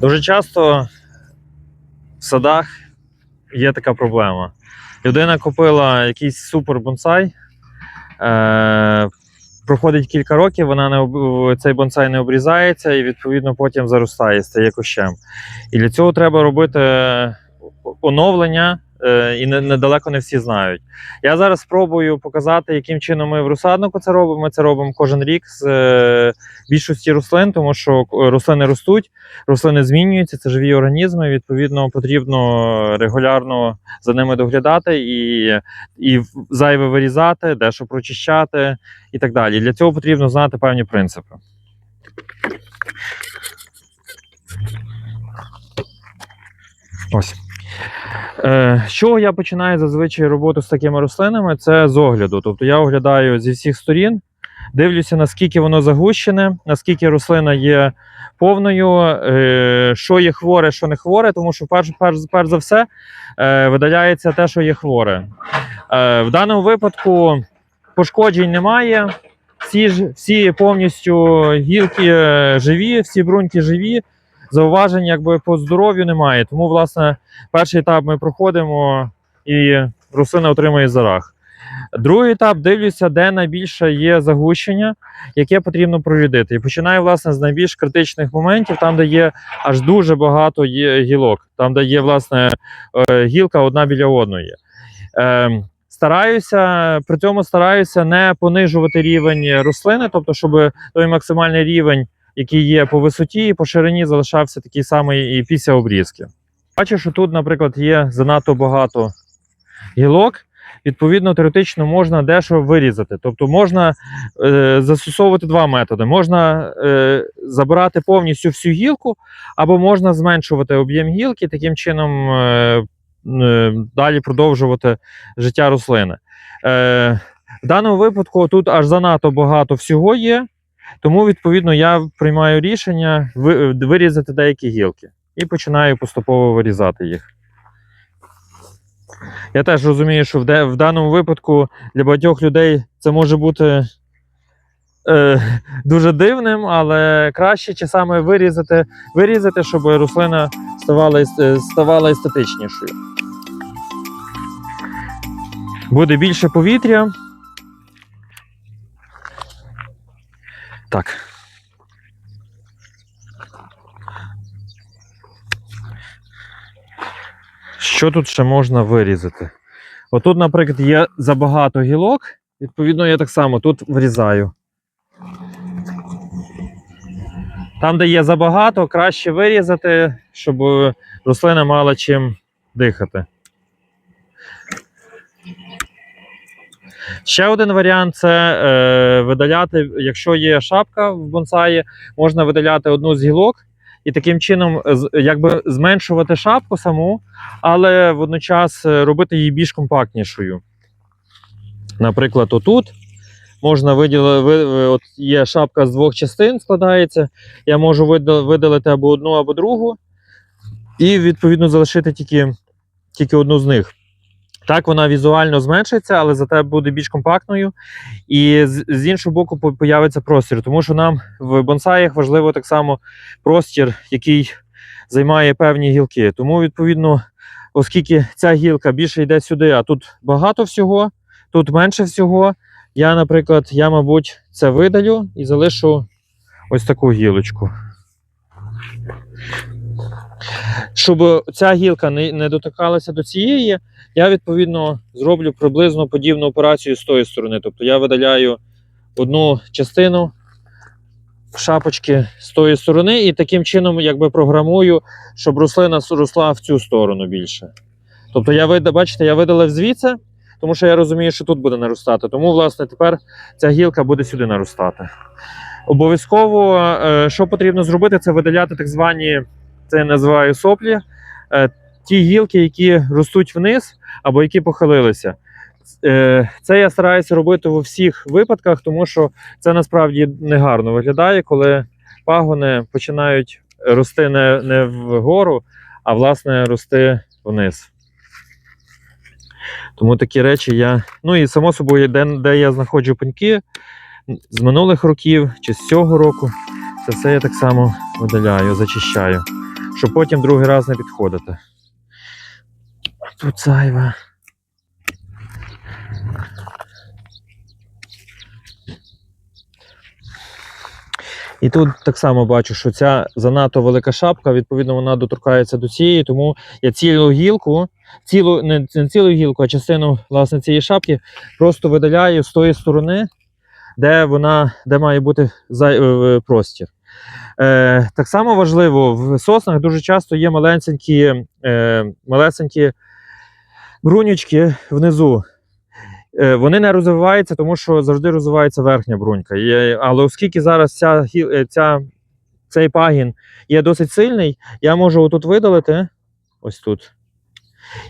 Дуже часто в садах є така проблема. Людина купила якийсь супер бонсай, е, проходить кілька років, вона не об- цей бонсай не обрізається і відповідно потім заростає, стає кущем. І для цього треба робити оновлення, і не- недалеко не всі знають. Я зараз спробую показати, яким чином ми в розсаднику це робимо. Ми це робимо кожен рік з е, більшості рослин, тому що е, рослини ростуть, рослини змінюються, це живі організми. Відповідно, потрібно регулярно за ними доглядати і, і зайве вирізати, дещо прочищати і так далі. Для цього потрібно знати певні принципи. Ось. Е, з чого я починаю зазвичай роботу з такими рослинами? Це з огляду. Тобто я оглядаю зі всіх сторін, дивлюся, наскільки воно загущене, наскільки рослина є повною, е, що є хворе, що не хворе, тому що перш, перш, перш за все е, видаляється те, що є хворе. В даному випадку пошкоджень немає. Всі, всі повністю гілки живі, всі бруньки живі. Зауважень якби по здоров'ю немає. Тому, власне, перший етап ми проходимо і рослина отримує зарах. Другий етап дивлюся, де найбільше є загущення, яке потрібно прорядити. І починаю власне з найбільш критичних моментів, там, де є аж дуже багато гілок, там, де є власне е, гілка одна біля одної. Е, Стараюся при цьому стараюся не понижувати рівень рослини, тобто, щоб той максимальний рівень, який є по висоті і по ширині, залишався такий самий і після обрізки. Бачу, що тут, наприклад, є занадто багато гілок. Відповідно, теоретично можна дещо вирізати. Тобто можна е, застосовувати два методи: можна е, забирати повністю всю гілку, або можна зменшувати об'єм гілки, таким чином е, е, далі продовжувати життя рослини. Е, в даному випадку тут аж занадто багато всього є, тому відповідно я приймаю рішення вирізати деякі гілки і починаю поступово вирізати їх. Я теж розумію, що в, даному випадку для багатьох людей це може бути е, дуже дивним, але краще часами вирізати, вирізати, щоб рослина ставала, е, ставала естетичнішою. Буде більше повітря. Так. Що тут ще можна вирізати? Отут, наприклад, є забагато гілок. Відповідно, я так само тут врізаю. Там, де є забагато, краще вирізати, щоб рослина мала чим дихати. Ще один варіант це е, видаляти, якщо є шапка в бонсаї, можна видаляти одну з гілок і таким чином якби зменшувати шапку саму, але водночас е, робити її більш компактнішою. Наприклад, отут можна виділити, ви, ви- от є шапка з двох частин, складається. Я можу видалити або одну, або другу, і відповідно залишити тільки, тільки одну з них. Так, вона візуально зменшиться, але зате буде більш компактною. І з, з іншого боку, появиться простір, тому що нам в бонсаях важливо так само простір, який займає певні гілки. Тому, відповідно, оскільки ця гілка більше йде сюди, а тут багато всього, тут менше всього. Я, наприклад, я, мабуть, це видалю і залишу ось таку гілочку. Щоб ця гілка не, не дотикалася до цієї, я відповідно зроблю приблизно подібну операцію з тої сторони. Тобто я видаляю одну частину шапочки з тої сторони, і таким чином якби програмую, щоб рослина росла в цю сторону більше. Тобто, я бачите, я видалив звідси, тому що я розумію, що тут буде наростати. Тому, власне, тепер ця гілка буде сюди наростати. Обов'язково, е, що потрібно зробити, це видаляти так звані, це я називаю соплі, е, ті гілки, які ростуть вниз або які похилилися. Е, Це я стараюся робити у всіх випадках, тому що це насправді негарно виглядає, коли пагони починають рости не, не вгору, а власне рости вниз. Тому такі речі я. Ну і само собою, де, де я знаходжу пеньки з минулих років чи з цього року, це все я так само видаляю, зачищаю, щоб потім другий раз не підходити. Тут зайве. І тут так само бачу, що ця занадто велика шапка, відповідно, вона доторкається до цієї, тому я цілу гілку, цілу, не, цілу гілку, а частину власне, цієї шапки просто видаляю з тої сторони, де вона, де має бути е, простір. Е, так само важливо, в соснах дуже часто є маленькі, е, малесенькі брунючки внизу. Е, Вони не розвиваються, тому що завжди розвивається верхня брунька. І, але оскільки зараз ця, е, ця, цей пагін є досить сильний, я можу отут видалити, ось тут.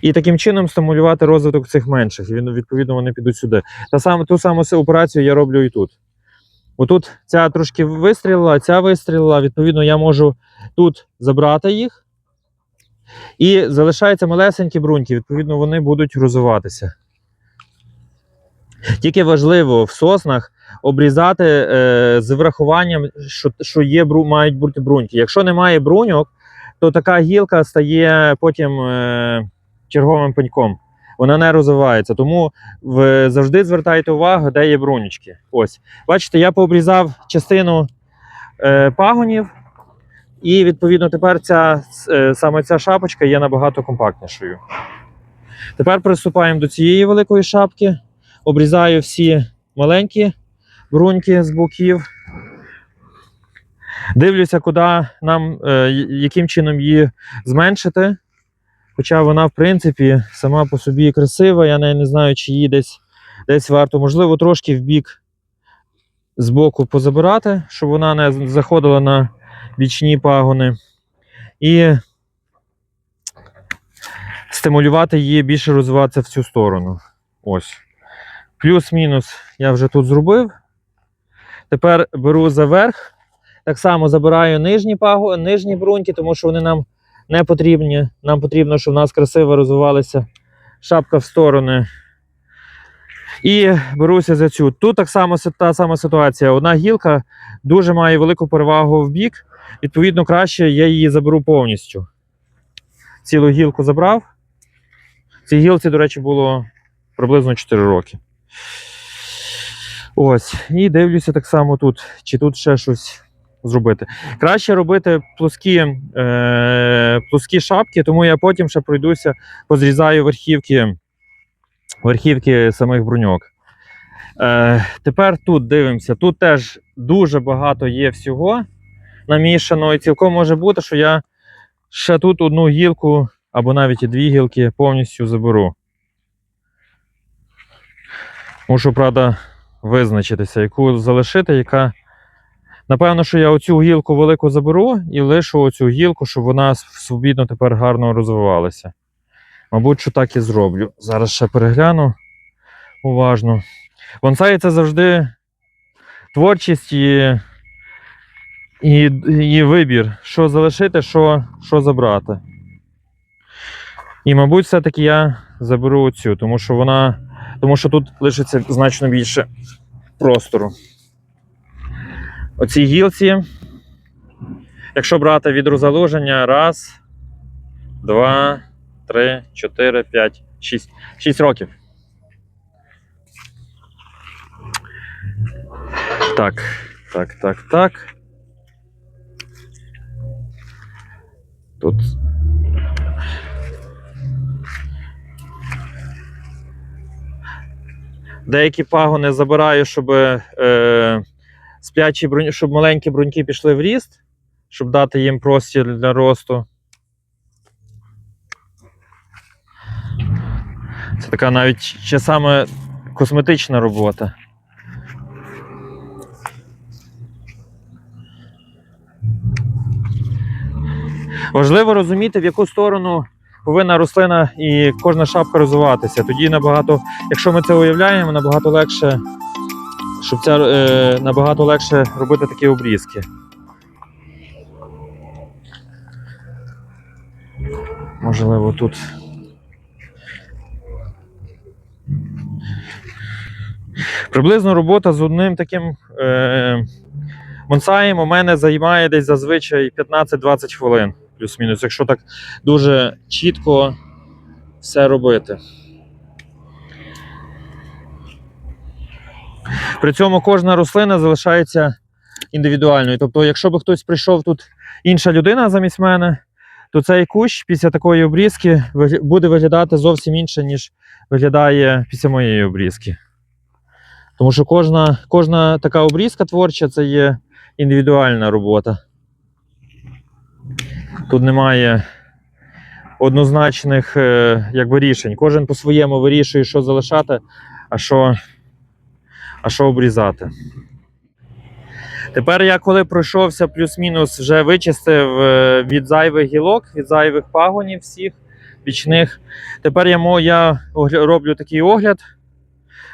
І таким чином стимулювати розвиток цих менших. Він, відповідно, вони підуть сюди. Та саме, ту саму операцію я роблю і тут. Отут ця трошки вистрілила, ця вистрілила. Відповідно, я можу тут забрати їх. І залишаються малесенькі бруньки, відповідно, вони будуть розвиватися. Тільки важливо в соснах обрізати е, з врахуванням, що, що є, мають бути бруньки. Якщо немає бруньок, то така гілка стає потім е, черговим пеньком. Вона не розвивається. Тому ви завжди звертайте увагу, де є брунючки. Ось. Бачите, я пообрізав частину е, пагонів, і відповідно тепер ця, е, саме ця шапочка є набагато компактнішою. Тепер приступаємо до цієї великої шапки. Обрізаю всі маленькі бруньки з боків. Дивлюся, куди нам, е, яким чином її зменшити. Хоча вона, в принципі, сама по собі красива. Я не знаю, чи її десь, десь варто, можливо, трошки в бік з боку позабирати, щоб вона не заходила на бічні пагони. І стимулювати її більше розвиватися в цю сторону. Ось. Плюс-мінус я вже тут зробив. Тепер беру за верх. Так само забираю нижні пагу, нижні бруньки, тому що вони нам не потрібні. Нам потрібно, щоб в нас красиво розвивалася шапка в сторони. І беруся за цю. Тут так само та сама ситуація. Одна гілка дуже має велику перевагу в бік. Відповідно, краще я її заберу повністю. Цілу гілку забрав. Цій гілці, до речі, було приблизно 4 роки. Ось. І дивлюся так само тут, чи тут ще щось зробити. Краще робити плоскі, е, плоскі шапки, тому я потім ще пройдуся, позрізаю верхівки, верхівки самих бруньок. Е, тепер тут дивимося. Тут теж дуже багато є всього намішано, і цілком може бути, що я ще тут одну гілку або навіть і дві гілки повністю заберу. Мушу, правда, визначитися, яку залишити, яка. Напевно, що я оцю гілку велику заберу і лишу оцю гілку, щоб вона свобідно тепер гарно розвивалася. Мабуть, що так і зроблю. Зараз ще перегляну уважно. Бонсай це завжди творчість і, і, і вибір, що залишити, що, що забрати. І, мабуть, все-таки я заберу оцю, тому що вона. Тому що тут лишиться значно більше простору. Оцій гілці, якщо брати від розгалуження, раз, два, три, чотири, п'ять, шість. Шість років. Так, так, так, так. Тут. Деякі пагони забираю, щоб е, сплячі брунь, щоб маленькі бруньки пішли в ріст, щоб дати їм простір для росту. Це така навіть ще саме косметична робота. Важливо розуміти, в яку сторону повинна рослина і кожна шапка розвиватися. Тоді набагато, якщо ми це уявляємо, набагато легше, щоб ця е, набагато легше робити такі обрізки. Можливо, тут. Приблизно робота з одним таким е, монсаєм у мене займає десь зазвичай 15-20 хвилин, плюс-мінус, якщо так дуже чітко все робити. При цьому кожна рослина залишається індивідуальною. Тобто, якщо б хтось прийшов тут інша людина замість мене, то цей кущ після такої обрізки буде виглядати зовсім інше, ніж виглядає після моєї обрізки. Тому що кожна, кожна така обрізка творча це є індивідуальна робота. Тут немає однозначних е, якби, рішень. Кожен по-своєму вирішує, що залишати, а що, а що обрізати. Тепер я, коли пройшовся плюс-мінус, вже вичистив е, від зайвих гілок, від зайвих пагонів всіх бічних. Тепер я, я роблю такий огляд,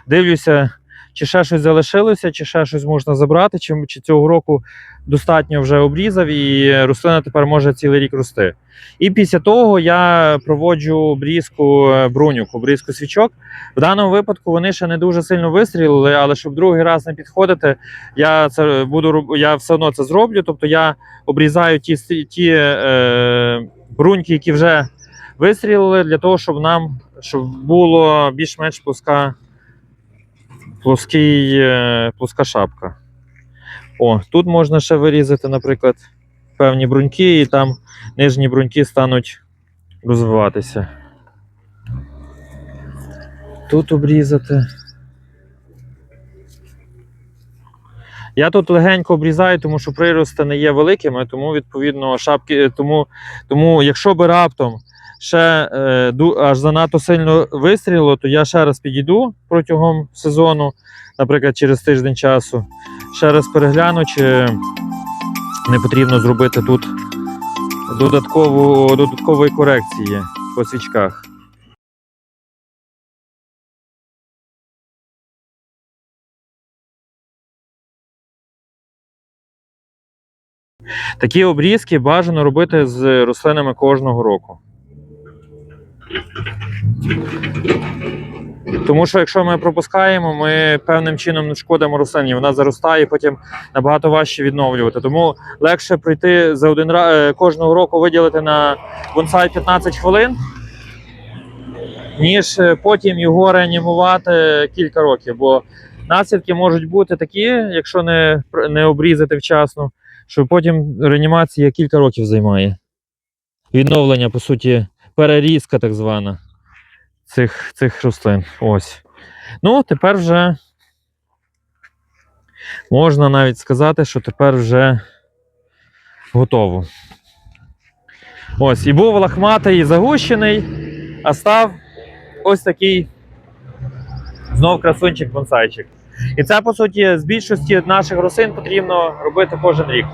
дивлюся, чи ще щось залишилося, чи ще щось можна забрати, чи, чи цього року достатньо вже обрізав, і рослина тепер може цілий рік рости. І після того я проводжу обрізку е, бруньок, обрізку свічок. В даному випадку вони ще не дуже сильно вистрілили, але щоб другий раз не підходити, я це буду я все одно це зроблю. Тобто я обрізаю ті, ті е, бруньки, які вже вистрілили, для того, щоб нам щоб було більш-менш плоска, плоский, е, плоска шапка. О, тут можна ще вирізати, наприклад, певні бруньки, і там нижні бруньки стануть розвиватися. Тут обрізати. Я тут легенько обрізаю, тому що прирости не є великими, тому відповідно шапки. Тому, тому якщо би раптом ще е, аж занадто сильно вистрілило, то я ще раз підійду протягом сезону, наприклад, через тиждень часу. Ще раз перегляну, чи не потрібно зробити тут додаткову, додаткової корекції по свічках. Такі обрізки бажано робити з рослинами кожного року. Тому що якщо ми пропускаємо, ми певним чином шкодимо рослині, вона заростає, потім набагато важче відновлювати. Тому легше прийти за один раз кожного року виділити на бонсай 15 хвилин, ніж е, потім його реанімувати кілька років. Бо наслідки можуть бути такі, якщо не, не обрізати вчасно, що потім реанімація кілька років займає. Відновлення, по суті, перерізка так звана цих, цих рослин. Ось. Ну, тепер вже можна навіть сказати, що тепер вже готово. Ось, і був лахматий і загущений, а став ось такий знов красунчик бонсайчик. І це, по суті, з більшості наших рослин потрібно робити кожен рік.